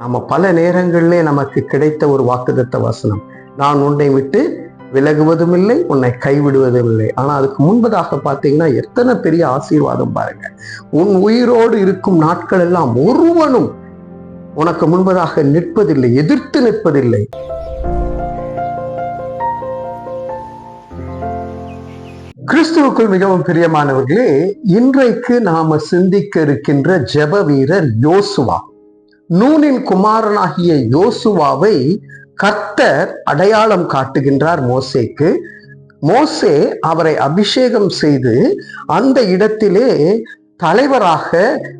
நம்ம பல நேரங்களிலே நமக்கு கிடைத்த ஒரு வாக்குதத்த வசனம். நான் உன்னை விட்டு விலகுவதும் இல்லை உன்னை கைவிடுவதும் இல்லை ஆனா அதுக்கு முன்பதாக பார்த்தீங்கன்னா எத்தனை பெரிய ஆசீர்வாதம் பாருங்க. உன் உயிரோடு இருக்கும் நாட்கள் எல்லாம் ஒருவனும் உனக்கு முன்பதாக நிற்பதில்லை எதிர்த்து நிற்பதில்லை. கிறிஸ்துவுக்குள் மிகவும் பிரியமானவர்களே இன்றைக்கு நாம சிந்திக்க இருக்கின்ற ஜப வீரர் யோசுவா. நூனின் குமாரனாகிய யோசுவாவை கர்த்தர் அடையாளம் காட்டுகின்றார் மோசேக்கு. மோசே அவரை அபிஷேகம் செய்து அந்த இடத்திலே தலைவராக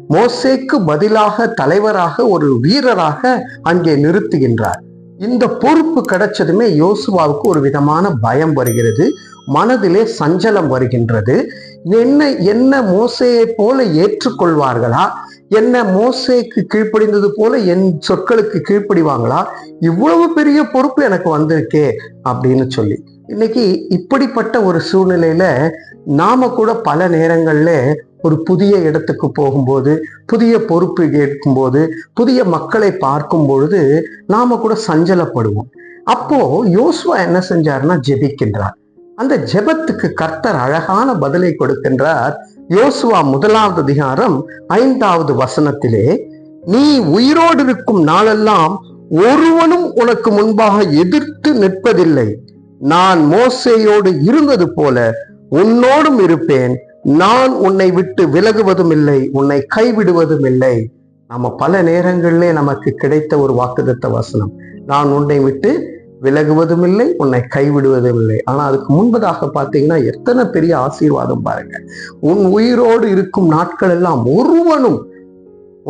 மோசேக்கு பதிலாக தலைவராக ஒரு வீரராக அங்கே நிறுத்துகின்றார். இந்த பொறுப்பு கிடைச்சதுமே யோசுவாவுக்கு ஒரு விதமான பயம் வருகிறது. மனதிலே சஞ்சலம் வருகின்றது. என்ன என்ன மோசையை போல ஏற்றுக்கொள்வார்களா? என்ன மோசைக்கு கீழ்ப்படிந்தது போல என் சொற்களுக்கு கீழ்ப்படிவாங்களா? இவ்வளவு பெரிய பொறுப்பு எனக்கு வந்திருக்கே அப்படின்னு சொல்லி. இன்னைக்கு இப்படிப்பட்ட ஒரு சூழ்நிலையில நாம கூட பல நேரங்கள்ல ஒரு புதிய இடத்துக்கு போகும்போது புதிய பொறுப்பு கேட்கும்போது புதிய மக்களை பார்க்கும் பொழுது நாம கூட சஞ்சலப்படுவோம். அப்போ யோசுவா என்ன செஞ்சாருன்னா ஜெபிக்கின்றார். அந்த ஜெபத்துக்கு கர்த்தர் அழகான பதிலை கொடுக்கின்றார். யோசுவா முதலாவது அதிகாரம் ஐந்தாவது வசனத்திலே நீ உயிரோடு இருக்கும் நாளெல்லாம் ஒருவனும் உனக்கு முன்பாக எதிர்த்து நிற்பதில்லை. நான் மோசையோடு இருந்தது போல உன்னோடும் இருப்பேன். நான் உன்னை விட்டு விலகுவதும் இல்லை உன்னை கைவிடுவதும் இல்லை. நம்ம பல நேரங்களிலே நமக்கு கிடைத்த ஒரு வாக்குதத்த வசனம். நான் உன்னை விட்டு விலகுவதும் இல்லை உன்னை கைவிடுவதும் இல்லை ஆனா அதுக்கு முன்பதாக பார்த்தீங்கன்னா எத்தனை பெரிய ஆசீர்வாதம் பாருங்க. உன் உயிரோடு இருக்கும் நாட்கள் எல்லாம் ஒருவனும்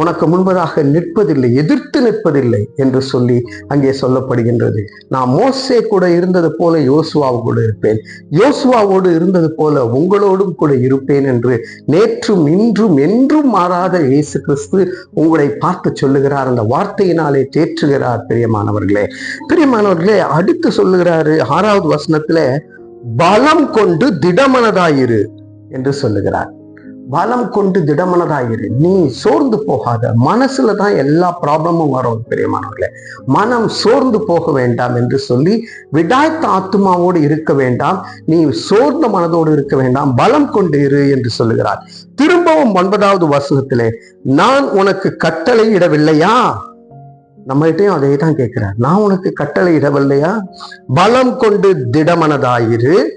உனக்கு முன்பதாக நிற்பதில்லை எதிர்த்து நிற்பதில்லை என்று சொல்லி அங்கே சொல்லப்படுகின்றது. நான் மோசே கூட இருந்தது போல யோசுவாவு கூட இருப்பேன். யோசுவாவோடு இருந்தது போல உங்களோடும் கூட இருப்பேன் என்று நேற்றும் இன்றும் என்றும் மாறாத இயேசு கிறிஸ்து உங்களை பார்த்து சொல்லுகிறார் அந்த வார்த்தையினாலே தேற்றுகிறார் பிரியமானவர்களே. பிரியமானவர்களே அடுத்து சொல்லுகிறாரு ஆறாவது வசனத்துல பலம் கொண்டு திடமனதாயிரு என்று சொல்லுகிறார். பலம் கொண்டு திடமனதாயிரு. நீ சோர்ந்து போகாத. மனசுல தான் எல்லா ப்ராப்ளமும் வரும் பெரியமானவர்களே. மனம் சோர்ந்து போக வேண்டாம் என்று சொல்லி விடாய்த்த ஆத்மாவோடு இருக்க வேண்டாம். நீ சோர்ந்த மனதோடு இருக்க வேண்டாம். பலம் கொண்டு இரு என்று சொல்லுகிறார். திரும்பவும் ஒன்பதாவது வசனத்திலே நான் உனக்கு கட்டளை இடவில்லையா? நம்மகிட்டையும் அதே தான் கேட்கிறார். நான் உனக்கு கட்டளை இடவில்லையா? பலம் கொண்டு திடமனதாயிரு.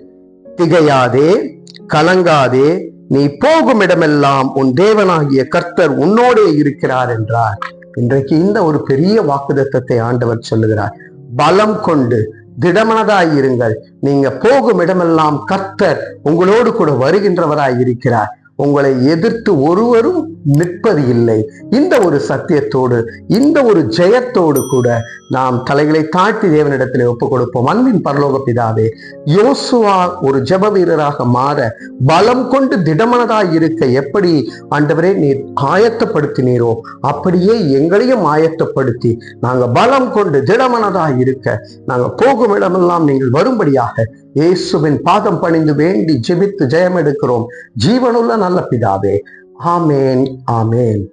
திகையாதே. கலங்காதே. நீ போகும் இடமெல்லாம் உன் தேவனாகிய கர்த்தர் உன்னோடே இருக்கிறார் என்றார். இன்றைக்கு இந்த ஒரு பெரிய வாக்குதத்தத்தை ஆண்டவர் சொல்லுகிறார். பலம் கொண்டு திடமனதாய் இருங்கள். நீங்க போகும் இடமெல்லாம் கர்த்தர் உங்களோடு கூட வருகின்றவராய் இருக்கிறார். உங்களை எதிர்த்து ஒருவரும் நிற்பது இல்லை. இந்த ஒரு சத்தியத்தோடு இந்த ஒரு ஜெயத்தோடு கூட நாம் தலைகளை தாழ்த்தி தேவனிடத்தில் ஒப்பு கொடுப்போம் அன்பின் பரலோக பிதாவே யோசுவா ஒரு ஜெப வீரராக மாற பலம் கொண்டு திடமனதாய் இருக்க எப்படி ஆண்டவரே நீர் ஆயத்தப்படுத்தினீரோ அப்படியே எங்களையும் ஆயத்தப்படுத்தி நாங்க பலம் கொண்டு திடமனதாய் இருக்க நாங்க போகும் இடமெல்லாம் நீங்கள் வரும்படியாக இயேசுவின் பாதம் பணிந்து வேண்டி ஜெபித்து ஜெயம் எடுக்கிறோம் ஜீவனுள்ள நல்ல பிதாவே ఆమెన్ ఆమెన్.